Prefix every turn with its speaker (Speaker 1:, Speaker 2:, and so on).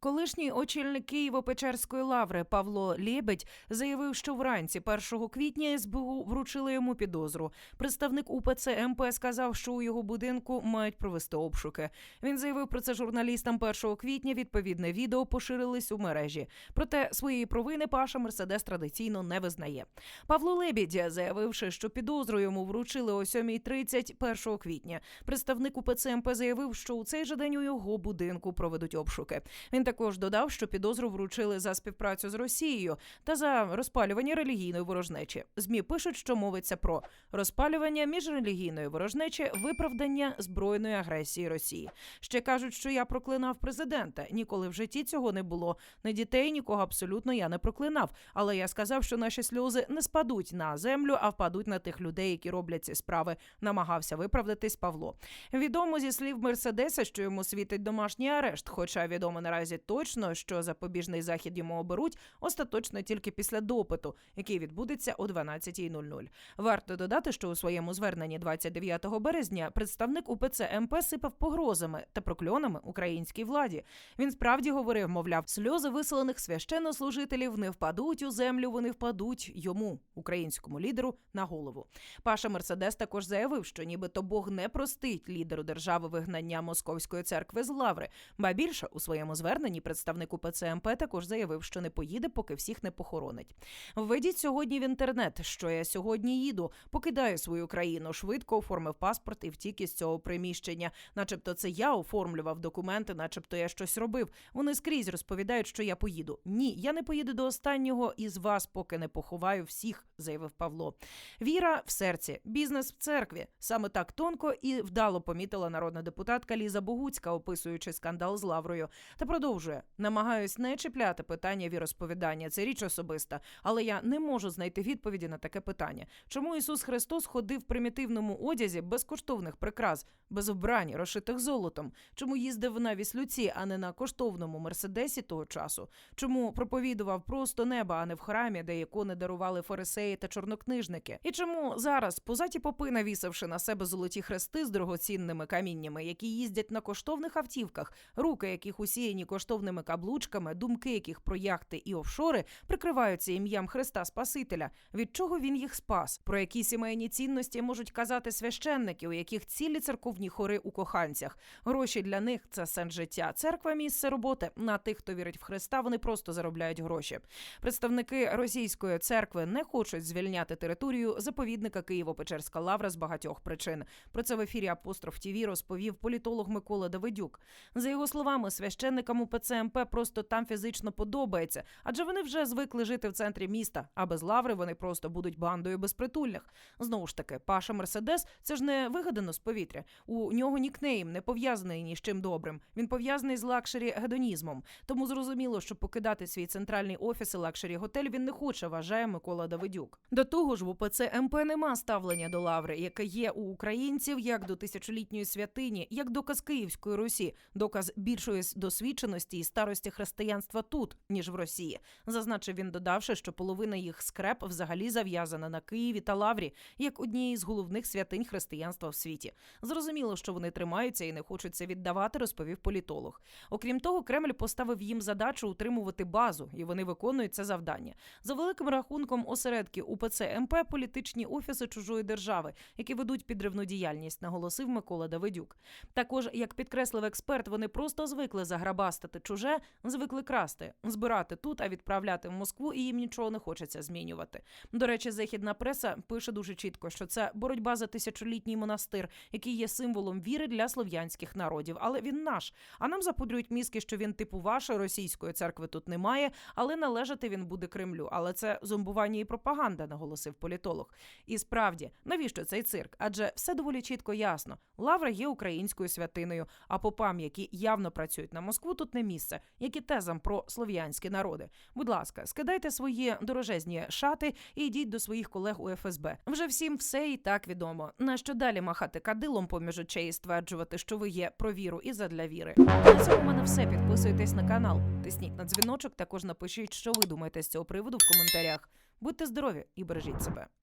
Speaker 1: Колишній очільник Києво-Печерської лаври Павло Лєбедь заявив, що вранці 1 квітня СБУ вручили йому підозру. Представник УПЦ МП сказав, що у його будинку мають провести обшуки. Він заявив про це журналістам 1 квітня. Відповідне відео поширились у мережі. Проте своєї провини Паша Мерседес традиційно не визнає. Павло Лебідь, заявивши, що підозру йому вручили о 7.30 1 квітня. Представник УПЦ МП заявив, що у цей же день у його будинку проведуть обшуки. Він також додав, що підозру вручили за співпрацю з Росією та за розпалювання релігійної ворожнечі. Змі пишуть, що мовиться про розпалювання міжрелігійної ворожнечі, виправдання збройної агресії Росії. Ще кажуть, що я проклинав президента. Ніколи в житті цього не було. Не дітей, нікого абсолютно я не проклинав. Але я сказав, що наші сльози не спадуть на землю, а впадуть на тих людей, які роблять ці справи. Намагався виправдатись Павло. Відомо зі слів Мерседеса, що йому світить домашній арешт. Хоча відомо наразі точно, що запобіжний захід йому оберуть остаточно тільки після допиту, який відбудеться о 12.00. Варто додати, що у своєму зверненні 29 березня представник УПЦ МП сипав погрозами та прокльонами українській владі. Він справді говорив, мовляв, сльози виселених священнослужителів не впадуть у землю, вони впадуть йому, українському лідеру, на голову. Паша Мерседес також заявив, що нібито Бог не простить лідеру держави вигнання московської церкви з лаври. Ба більше у своєму зверненні представник УПЦ МП також заявив, що не поїде, поки всіх не похоронить. Введіть сьогодні в інтернет, що я сьогодні їду, покидаю свою країну, швидко оформив паспорт і втік із цього приміщення. Начебто, це я оформлював документи, начебто я щось робив. Вони скрізь розповідають, що я поїду. Ні, я не поїду до останнього із вас, поки не поховаю всіх, заявив Павло. Віра в серці, бізнес в церкві. Саме так тонко і вдало помітила народна депутатка Ліза Богуцька, описуючи скандал з лаврою. Та продовжує: намагаюсь не чіпляти питання віросповідання. Це річ особиста, але я не можу знайти відповіді на таке питання. Чому Ісус Христос ходив в примітивному одязі без коштовних прикрас, без вбрань, розшитих золотом? Чому їздив на віслюці, а не на коштовному мерседесі того часу? Чому проповідував просто неба, а не в храмі, де ікони дарували фарисеї та чорнокнижники? І чому зараз позаті попи, навісивши на себе золоті хрести з дорогоцінними каміннями, які їздять на коштовних автівках, руки яких усіяні коштовними каблучками, думки яких про яхти і офшори прикриваються ім'ям Христа Спасителя. Від чого він їх спас? Про які сімейні цінності можуть казати священники, у яких цілі церковні хори у коханцях? Гроші для них це сенс життя. Церква місце роботи. На тих, хто вірить в Христа, вони просто заробляють гроші. Представники російської церкви не хочуть звільняти територію заповідника Києво-Печерська лавра з багатьох причин. Про це в ефірі Апостроф ТІВІ розповів політолог Микола Давидюк. За його словами, священникам УПЦ МП просто там фізично подобається, адже вони вже звикли жити в центрі міста. А без лаври вони просто будуть бандою безпритульних. Знову ж таки, Паша Мерседес це ж не вигадано з повітря. У нього нікнейм не пов'язаний ні з чим добрим. Він пов'язаний з лакшері гедонізмом. Тому зрозуміло, що покидати свій центральний офіс і лакшері готель він не хоче, вважає Микола Давидюк. До того ж, в УПЦ МП нема ставлення до лаври, яке є у українців як до тисячолітньої святині, як доказ Київської Русі, доказ більшої досвідченості і старості християнства тут, ніж в Росії. Зазначив він, додавши, що половина їх скреп взагалі зав'язана на Києві та Лаврі, як однієї з головних святинь християнства в світі. Зрозуміло, що вони тримаються і не хочуть це віддавати, розповів політолог. Окрім того, Кремль поставив їм задачу утримувати базу, і вони виконують це завдання. За великим рахунком осередки УПЦ МП політичні офіси чужої держави, які ведуть підривну діяльність, наголосив Микола Давидюк. Також, як підкреслив експерт, вони просто звикли заграбастити чуже, звикли красти, збирати тут, а відправляти в Москву, і їм нічого не хочеться змінювати. До речі, західна преса пише дуже чітко, що це боротьба за тисячолітній монастир, який є символом віри для слов'янських народів. Але він наш. А нам запудрюють мізки, що він типу вашої російської церкви тут немає, але належати він буде Кремлю. Але це зомбування і пропаганда, наголосив політолог. І справді, навіщо цей цирк? Адже все доволі чітко ясно. Лавра є українською святиною, а попам, які явно працюють на Москву, тут не місце, як і тезам про слов'янські народи. Будь ласка, скидайте свої дорожезні шати і йдіть до своїх колег у ФСБ. Вже всім все і так відомо. Нащо далі махати кадилом поміж очей і стверджувати, що ви є про віру і задля віри. На цьому мене все. Підписуйтесь на канал, тисніть на дзвіночок. Також напишіть, що ви думаєте з цього приводу в коментарях. Будьте здорові і бережіть себе.